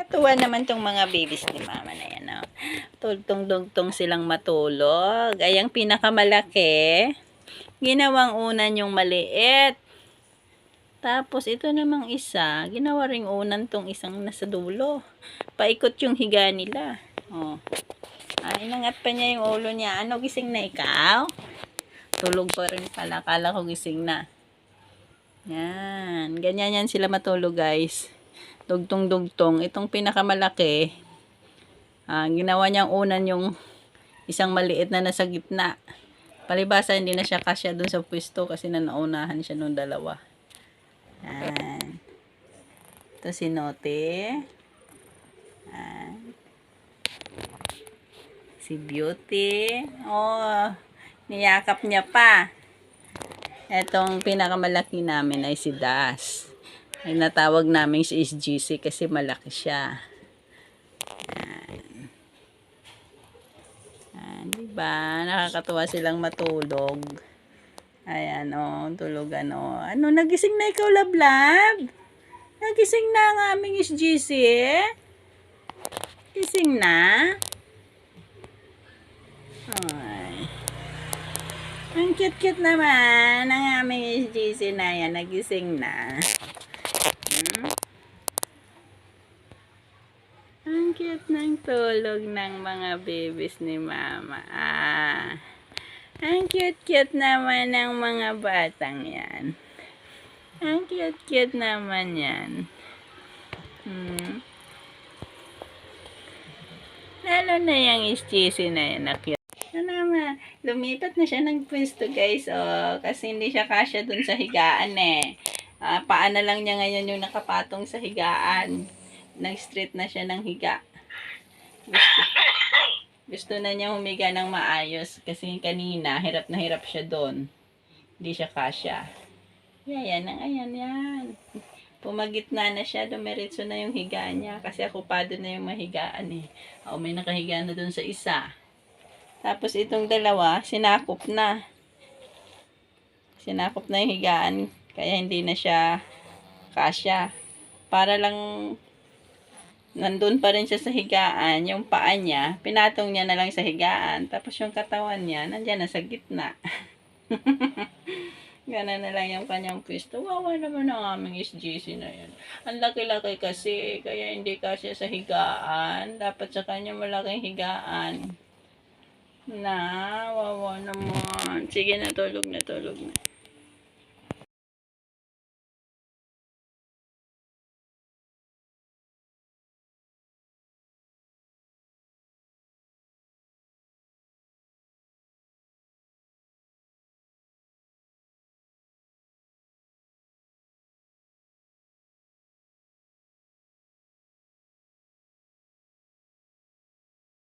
Katuwa naman tong mga babies ni mama na yan. Oh. Tugtong-dugtong silang matulog. Ay, ang pinakamalaki, ginawang unan yung maliit. Tapos, ito namang isa, ginawa ring unan tong isang nasa dulo. Paikot yung higa nila. Oh. Ay, inangat pa niya yung ulo niya. Ano, gising na ikaw? Tulog pa rin pala. Kala ko gising na. Yan. Ganyan yan sila matulog, guys. Dugtong-dugtong. Itong pinakamalaki, ah, ginawa niyang unan yung isang maliit na nasa gitna. Palibasa, hindi na siya kasya dun sa pwesto kasi na naunahan siya nung dalawa. Yan. Ito si Note. Yan. Si Beauty. Oh, niyakap niya pa. Etong pinakamalaki namin ay si Das. Ay natawag namin si SGC kasi malaki siya. Yan. Yan, diba? Nakakatuwa silang matulog. Ayan, oh, tulugan, oh. Ano, nagising na ikaw, lablab? Nagising na ang aming SGC? Gising na? Ay. Ang cute-cute naman ng aming SGC na yan. Nagising na. Ang cute ng tulog ng mga babies ni mama. Ah. Ang cute-cute naman ng mga batang yan. Ang cute-cute naman yan. Hmm. Lalo na yung SGC na yan. Ano naman, lumipat na siya ng pwesto guys. Oh, kasi hindi siya kasya dun sa higaan eh. Ah, paa na lang niya ngayon yung nakapatong sa higaan. Nag-straight na siya ng higa. Gusto, gusto na niya humiga ng maayos kasi kanina hirap na hirap siya doon. Hindi siya kasya. Yan, yan, ayan, yan. Pumagitna na siya, dumiretso na yung higa niya kasi akupado na yung mahigaan eh. O, may nakahiga na doon sa isa. Tapos itong dalawa, sinakop na. Sinakop na yung higaan, kaya hindi na siya kasya. Para lang nandun pa rin siya sa higaan, yung paa niya, pinatong niya na lang sa higaan, tapos yung katawan niya, nandyan na sa gitna. Gana na lang yung kanyang pwesto. Wawa naman ang aming SGC na yun. Ang laki-laki kasi, kaya hindi kasya sa higaan. Dapat sa kanya malaking higaan. Na, wawa naman. Sige na, tulog na, tulog na.